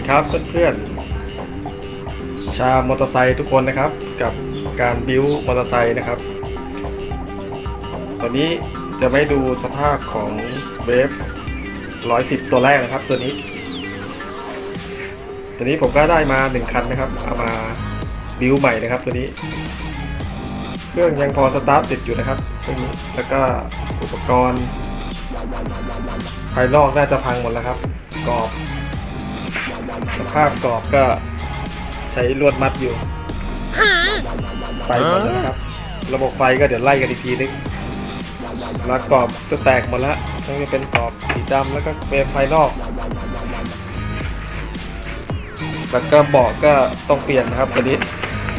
ดีครับเพื่อนๆ ชาวมอเตอร์ไซค์ทุกคนนะครับ กับการบิวมอเตอร์ไซค์นะครับ ตอนนี้จะไม่ดูสภาพของเวฟ110 ตัวแรกนะครับ ตัวนี้ ตัวนี้ผมก็ได้มา 1 คันนะครับ เอามาบิวใหม่นะครับ ตัวนี้ เครื่องยังพอสตาร์ทติดอยู่นะครับตัวนี้แล้วก็อุปกรณ์ภายนอกน่าจะพังหมดแล้วครับกรอบ สภาพกรอบก็ใช้ลวดมัดอยู่ไปหมดแล้วนะครับ ระบบไฟก็เดี๋ยวไล่กันอีกทีนึงแล้วกรอบจะแตกหมดแล้วต้องจะเป็นกรอบสีดำแล้วก็เฟรมภายนอก แล้วก็เบาะก็ต้องเปลี่ยนนะครับตัวนี้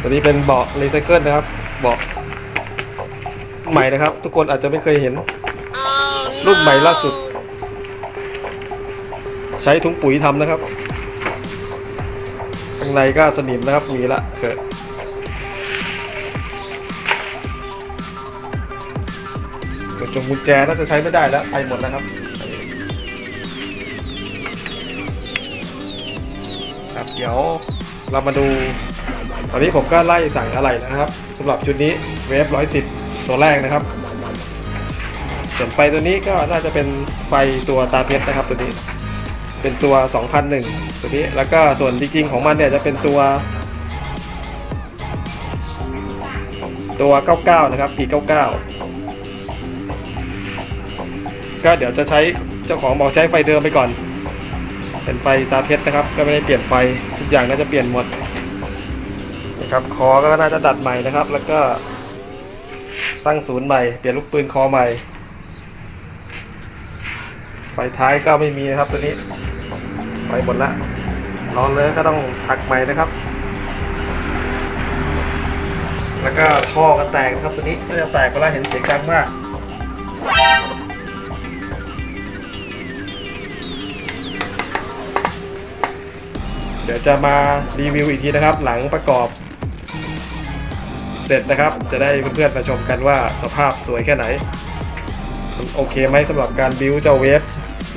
ตัวนี้เป็นเบาะรีไซเคิลนะครับเบาะใหม่นะครับ ทุกคนอาจจะไม่เคยเห็น รุ่นใหม่ล่าสุด ใช้ถุงปุ๋ยทำนะครับข้าง ในก็สนิมนะครับมีละเกิดกดจงกุญแจน่าจะใช้ไม่ได้แล้วไปหมดแล้วครับครับเดี๋ยวเรามาดูตอนนี้ผมก็ไล่สั่งอะไรนะครับสำหรับชุดนี้เวฟ110ตัวแรกนะครับส่วนไฟตัวนี้ก็น่าจะเป็นไฟตัวตาเพชรนะครับตัวนี้ เป็นตัว 2001 ตัวนี้แล้วก็ส่วนจริงๆของมันเนี่ยจะเป็นตัว ตัว 99 นะครับ P99 ก็เดี๋ยวจะใช้เจ้าของบอกใช้ไฟเดิมไปก่อน เป็นไฟตาเพชรนะครับ ก็ไม่ได้เปลี่ยนไฟทุกอย่างน่าจะเปลี่ยนหมดนะครับคอก็น่าจะดัดใหม่นะครับ แล้วก็ตั้งศูนย์ใหม่ เปลี่ยนลูกปืนคอใหม่ ไฟท้ายก็ไม่มีนะครับตัวนี้ไปหมดละนอนเลยก็ต้องถักใหม่นะครับ แล้วก็ท่อก็แตกนะครับตัวนี้ก็จะแตกเวลาเห็นเสียงดังมากเดี๋ยวจะมารีวิวอีกทีนะครับ หลังประกอบ เสร็จนะครับ จะได้เพื่อนๆมาชมกันว่าสภาพสวยแค่ไหน โอเคไหมสำหรับการบิวเจ้าเวฟ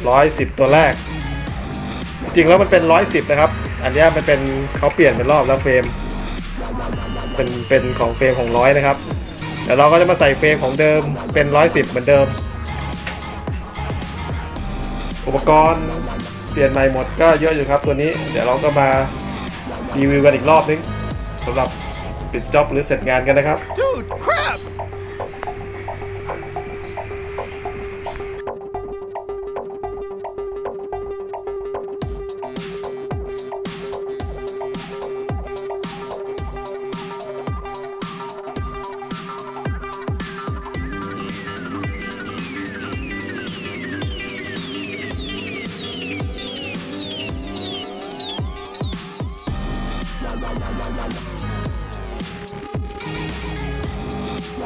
110 ตัวแรก จริงแล้วมันเป็น 110 นะครับ อันนี้มันเป็นเขาเปลี่ยนเป็นรอบแล้วเฟรม เป็นเป็นของเฟรมของร้อยนะครับเดี๋ยวเราก็จะมาใส่เฟรมของเดิมเป็น 110 เหมือนเดิม อุปกรณ์เปลี่ยนใหม่หมดก็เยอะอยู่ครับตัวนี้ เดี๋ยวเราก็มารีวิวกันอีกรอบนึงสำหรับปิดจ็อบหรือเสร็จงานกันนะครับ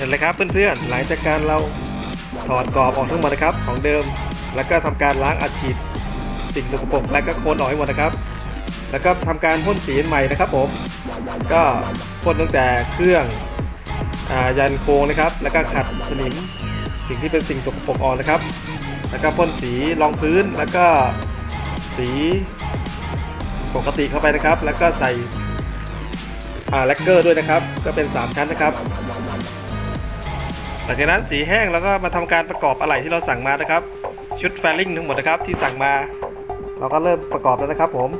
เห็นเลยครับเพื่อนๆ หลังจากการเราถอดกรอบออกทั้งหมดนะครับของเดิม แล้วก็ทำการล้างอัดฉีดสิ่งสกปรกและก็โคลนออกให้หมดนะครับ แล้วก็ทำการพ่นสีใหม่นะครับผม ก็พ่นตั้งแต่เครื่องอยันโครงนะครับ แล้วก็ขัดสนิมสิ่งที่เป็นสิ่งสกปรกออกนะครับ แล้วก็พ่นสีรองพื้น แล้วก็สีปกติเข้าไปนะครับ แล้วก็ใส่แลกเกอร์ด้วยนะครับ ก็เป็น 3 ชั้นนะครับ ลังจากนั้นสีแห้งแล้วก็มาทำการประกอบอะไหล่ที่เราสั่งมานะครับ ชุดแฟลลิ่งทั้งหมดนะครับที่สั่งมา เราก็เริ่มประกอบแล้วนะครับผม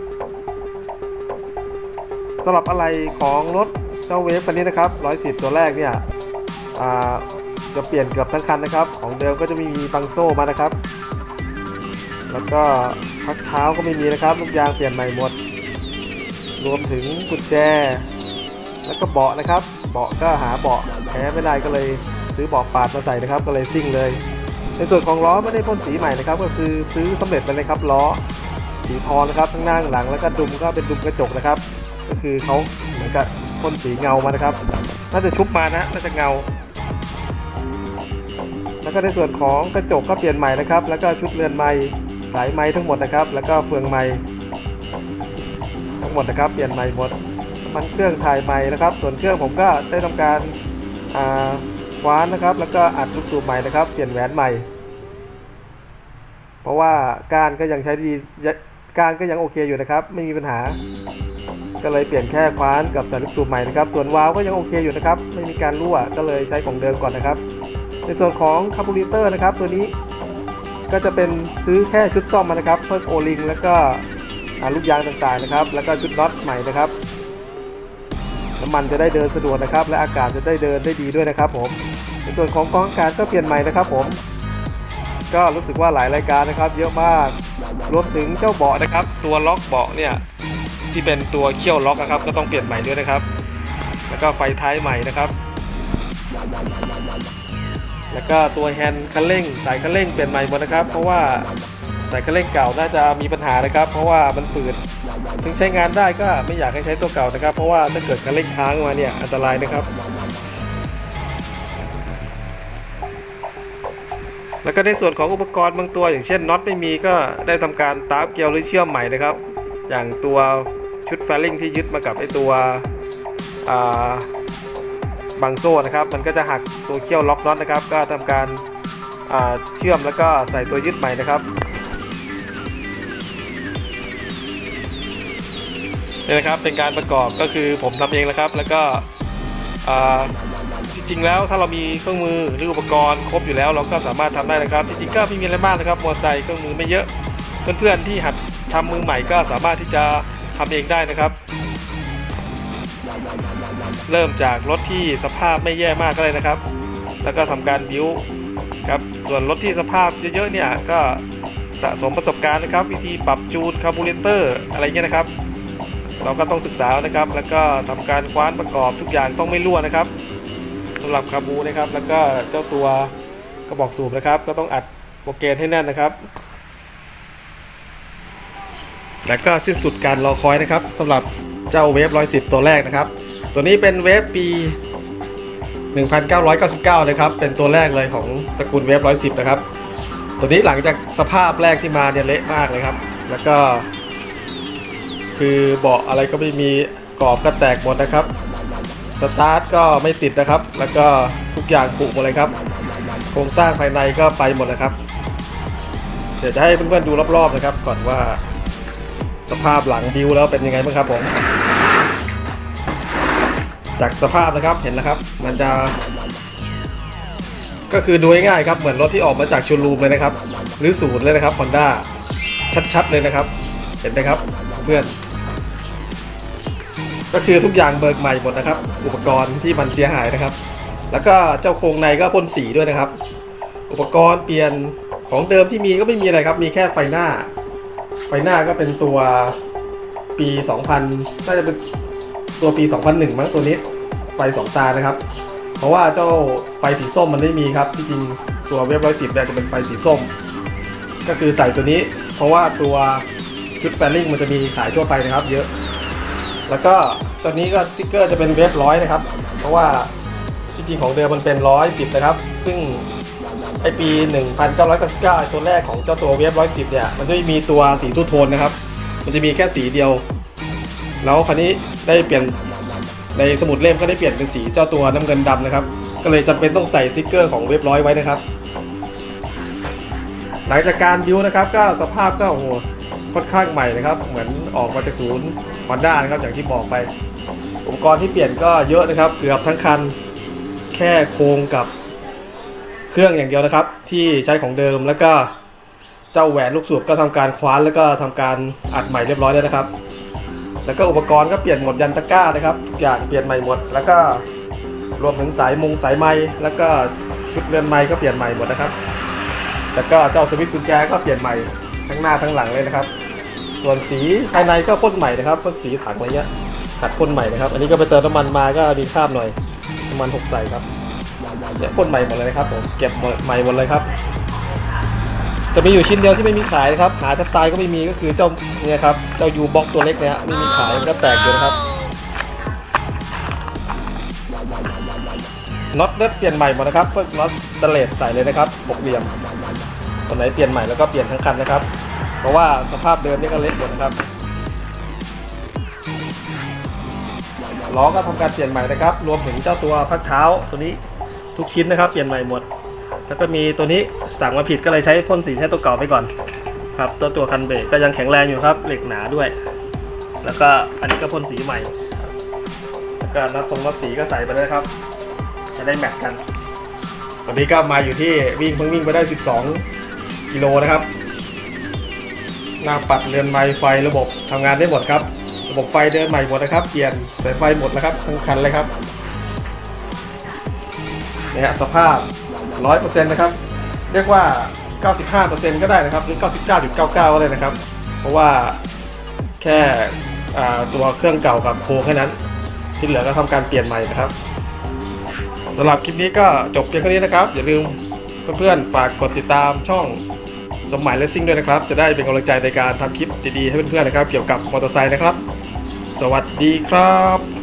สำหรับอะไรของรถเจ้าเวฟคันนี้นะครับ 110 ตัวแรกเนี่ยจะเปลี่ยนเกือบทั้งคันนะครับ ของเดิมก็จะมีบังโซ่มานะครับ แล้วก็พักเท้าก็ไม่มีนะครับลูกยางเปลี่ยนใหม่หมด รวมถึงกุญแจ แล้วก็เบาะนะครับ เบาะก็หาเบาะแท้ไม่ได้ก็เลย ซื้อเบาะปาดมาใส่นะครับก็เลยซิ่งเลย ในส่วนของล้อไม่ได้พ่นสีใหม่นะครับก็คือซื้อสำเร็จไปเลยครับล้อสีทองนะครับทั้งหน้าข้างหลังแล้วก็ดุมก็เป็นดุมกระจกนะครับ ก็คือเขาเหมือนกับพ่นสีเงามานะครับ น่าจะชุบมานะน่าจะเงา แล้วก็ในส่วนของกระจกก็เปลี่ยนใหม่นะครับ แล้วก็ชุดเรือนไม้สายไม้ทั้งหมดนะครับ แล้วก็เฟืองไม้ทั้งหมดนะครับ เปลี่ยนใหม่หมดมันเครื่องถ่ายใหม่นะครับ ส่วนเครื่องผมก็ได้ทำการอ่า คว้านนะครับ แล้วก็อัดลูกสูบใหม่นะครับ เปลี่ยนแหวนใหม่ เพราะว่าการก็ยังใช้ดีการก็ยังโอเคอยู่นะครับ ไม่มีปัญหา ก็เลยเปลี่ยนแค่คว้านกับใส่ลูกสูบใหม่นะครับ ส่วนวาล์วก็ยังโอเคอยู่นะครับ ไม่มีการรั่ว ก็เลยใช้ของเดิมก่อนนะครับ ในส่วนของคาร์บูเรเตอร์นะครับ ตัวนี้ก็จะเป็นซื้อแค่ชุดซ่อมมานะครับ เพิ่มโอลิงแล้วก็อ่าลูกยางต่างๆนะครับ แล้วก็ชุดน็อตใหม่นะครับ น้ำมันจะได้เดินสะดวกนะครับ และอากาศจะได้เดินได้ดีด้วยนะครับ ผมในส่วนของกองอากาศก็เปลี่ยนใหม่นะครับ ผม ก็รู้สึกว่าหลายรายการนะครับ เยอะมากรวมถึงเจ้าเบาะนะครับ ตัวล็อกเบาะเนี่ยที่เป็นตัวเขี้ยวล็อกนะครับ ก็ต้องเปลี่ยนใหม่ด้วยนะครับ แล้วก็ไฟท้ายใหม่นะครับ แล้วก็ตัวแฮนด์คันเร่งสายคันเร่งเปลี่ยนใหม่หมดนะครับ เพราะว่า สายคันเร่งเก่าน่าจะมีปัญหานะครับ เพราะว่ามันฝืดถึงใช้งานได้ก็ไม่อยากให้ใช้ตัวเก่านะครับ เพราะว่าถ้าเกิดคันเร่งค้างมาเนี่ยอันตรายนะครับ แล้วก็ในส่วนของอุปกรณ์บางตัว อย่างเช่นน็อตไม่มีก็ได้ทำการตาร์ฟเกลียวหรือเชื่อมใหม่นะครับ อย่างตัวชุดแฟลลิ่งที่ยึดมากับไอตัวบางโซ่นะครับ มันก็จะหักตัวเขี้ยวล็อกน็อตนะครับ ก็ทำการเชื่อมแล้วก็ใส่ตัวยึดใหม่นะครับ นี่นะครับเป็นการประกอบก็คือผมทำเองนะครับ แล้วก็จริงๆแล้วถ้าเรามีเครื่องมือหรืออุปกรณ์ครบอยู่แล้ว เราก็สามารถทำได้นะครับจริงๆก็ไม่มีอะไรมากนะครับมอเตอร์ไซค์เครื่องมือไม่เยอะ เพื่อนๆที่หัดทำมือใหม่ก็สามารถที่จะทำเองได้นะครับ เริ่มจากรถที่สภาพไม่แย่มากก็เลยนะครับ แล้วก็ทำการบิ้วครับส่วนรถที่สภาพเยอะๆเนี่ยก็สะสมประสบการณ์นะครับ วิธีปรับจูนคาร์บูเรเตอร์อะไรเงี้ยนะครับ เราก็ต้องศึกษานะครับ แล้วก็ทำการคว้านประกอบทุกอย่างต้องไม่รั่วนะครับสำหรับคาร์บูนะครับ แล้วก็เจ้าตัวกระบอกสูบนะครับ ก็ต้องอัดโปรเกนให้แน่นนะครับ แล้วก็สิ้นสุดการรอคอยนะครับสำหรับเจ้าเวฟ110ตัวแรกนะครับ ตัวนี้เป็นเวฟปี 1999 นะครับ เป็นตัวแรกเลยของตระกูลเวฟ110นะครับ ตัวนี้หลังจากสภาพแรกที่มาเนี่ยเละมากเลยครับ แล้วก็ คือเบาะอะไรก็ไม่มีกรอบก็แตกหมดนะครับ สตาร์ทก็ไม่ติดนะครับ แล้วก็ทุกอย่างผุหมดเลยครับ โครงสร้างภายในก็ไปหมดนะครับ เดี๋ยวจะให้เพื่อนๆดูรอบๆนะครับ ก่อนว่าสภาพหลังบิวแล้วเป็นยังไงบ้างครับผมจากสภาพนะครับเห็นนะครับ มันจะ ก็คือดูง่ายๆครับเหมือนรถที่ออกมาจากชว์รูมเลยนะครับ หรือศูนย์เลยนะครับ Honda ชัดๆเลยนะครับ เห็นไหมครับเพื่อน ก็คือทุกอย่างเบิกใหม่หมดนะครับ อุปกรณ์ที่มันเสียหายนะครับ แล้วก็เจ้าโครงในก็พ่นสีด้วยนะครับ อุปกรณ์เปลี่ยนของเดิมที่มีก็ไม่มีอะไรครับ มีแค่ไฟหน้า ไฟหน้าก็เป็นตัวปี 2000น่าจะเป็นตัวปี 2001 มั้งตัวนี้ ไฟ 2 ตานะครับ เพราะว่าเจ้าไฟสีส้มมันไม่มีครับ ที่จริงตัวเว็บร้อยสิบเนี่ยจะเป็นไฟสีส้ม ก็คือใส่ตัวนี้ เพราะว่าตัวชุดแฟลลิ่งมันจะมีขายทั่วไปนะครับ เยอะ แล้วก็ตัวนี้ก็สติกเกอร์จะเป็นเวฟร้อยนะครับ เพราะว่าจริงๆของเดิมมันเป็นร้อยสิบนะครับ ซึ่งไอปี 1999 ตัวแรกของเจ้าตัวเวฟ110เนี่ย มันจะมีตัวสีทูโทนนะครับ มันจะมีแค่สีเดียว แล้วคราวนี้ได้เปลี่ยนในสมุดเล่มก็ได้เปลี่ยนเป็นสีเจ้าตัวน้ำเงินดำนะครับ ก็เลยจำเป็นต้องใส่สติกเกอร์ของเวฟร้อยไว้นะครับ หลังจากการบิวนะครับก็สภาพก็โอ้โห ค่อนข้างใหม่นะครับ เหมือนออกมาจากศูนย์ฮอนด้านะครับอย่างที่บอกไป อุปกรณ์ที่เปลี่ยนก็เยอะนะครับ เกือบทั้งคันแค่โครงกับเครื่องอย่างเดียวนะครับ ที่ใช้ของเดิมแล้วก็เจ้าแหวนลูกสูบก็ทำการคว้านแล้วก็ทำการอัดใหม่เรียบร้อยแล้วนะครับ แล้วก็อุปกรณ์ก็เปลี่ยนหมดยันตะกร้านะครับทุกอย่างเปลี่ยนใหม่หมด แล้วก็รวมถึงสายมุงสายไม้แล้วก็ชุดเรือนไม้ก็เปลี่ยนใหม่หมดนะครับ แล้วก็เจ้าสวิตช์กุญแจก็เปลี่ยนใหม่ทั้งหน้าทั้งหลังเลยนะครับ ส่วนสีภายในก็พ่นใหม่นะครับพวกสีถังอะไรเงี้ยขัดพ่นใหม่นะครับ อันนี้ก็ไปเติมน้ำมันมาก็ดีข้ามหน่อยน้ำมันหกใส่ครับเนี่ยพ่นใหม่หมดเลยนะครับผมเก็บใหม่หมดเลยครับ จะมีอยู่ชิ้นเดียวที่ไม่มีขายนะครับ หาแทบตายก็ไม่มีก็คือเจ้าเนี่ยครับเจ้ายูบ็อกตัวเล็กเนี่ยไม่มีขายมันก็แตกอยู่นะครับน็อตเลือดเปลี่ยนใหม่หมดนะครับเพิ่งน็อตสเลตใส่เลยนะครับหกเหลี่ยมตัวไหนเปลี่ยนใหม่แล้วก็เปลี่ยนทั้งคันนะครับ เพราะว่าสภาพเดิมนี่ก็เละหมดนะครับล้อก็ทำการเปลี่ยนใหม่นะครับ รวมถึงเจ้าตัวพักเท้าตัวนี้ทุกชิ้นนะครับ เปลี่ยนใหม่หมด แล้วก็มีตัวนี้สั่งมาผิดก็เลยใช้พ่นสีใช้ตัวเก่าไปก่อนครับตัวตัวคันเบรกก็ยังแข็งแรงอยู่ครับเหล็กหนาด้วย แล้วก็อันนี้ก็พ่นสีใหม่ แล้วก็นัดทรงนัดสีก็ใส่ไปเลยครับ จะได้แมทกันวันนี้ก็มาอยู่ที่วิ่งเพิ่งวิ่งไปได้ 12 กิโลนะครับ หน้าปัดเรือนไม้ไฟระบบทำงานได้หมดครับ ระบบไฟเดินใหม่หมดนะครับ เปลี่ยนสายไฟหมดแล้วครับทั้งคันเลยครับเนี่ยฮะสภาพ 100%นะครับ เรียกว่า 95%ก็ได้นะครับหรือ 99.99 ก็ได้นะครับ เพราะว่าแค่ตัวเครื่องเก่ากับโคแค่นั้นที่เหลือก็ทำการเปลี่ยนใหม่นะครับสำหรับคลิปนี้ก็จบเพียงแค่นี้นะครับ อย่าลืมเพื่อนๆฝากกดติดตามช่อง สมัยเลสซิ่งด้วยนะครับ จะได้เป็นกำลังใจในการทำคลิปดีๆให้เพื่อนๆนะครับ เกี่ยวกับมอเตอร์ไซค์นะครับ สวัสดีครับ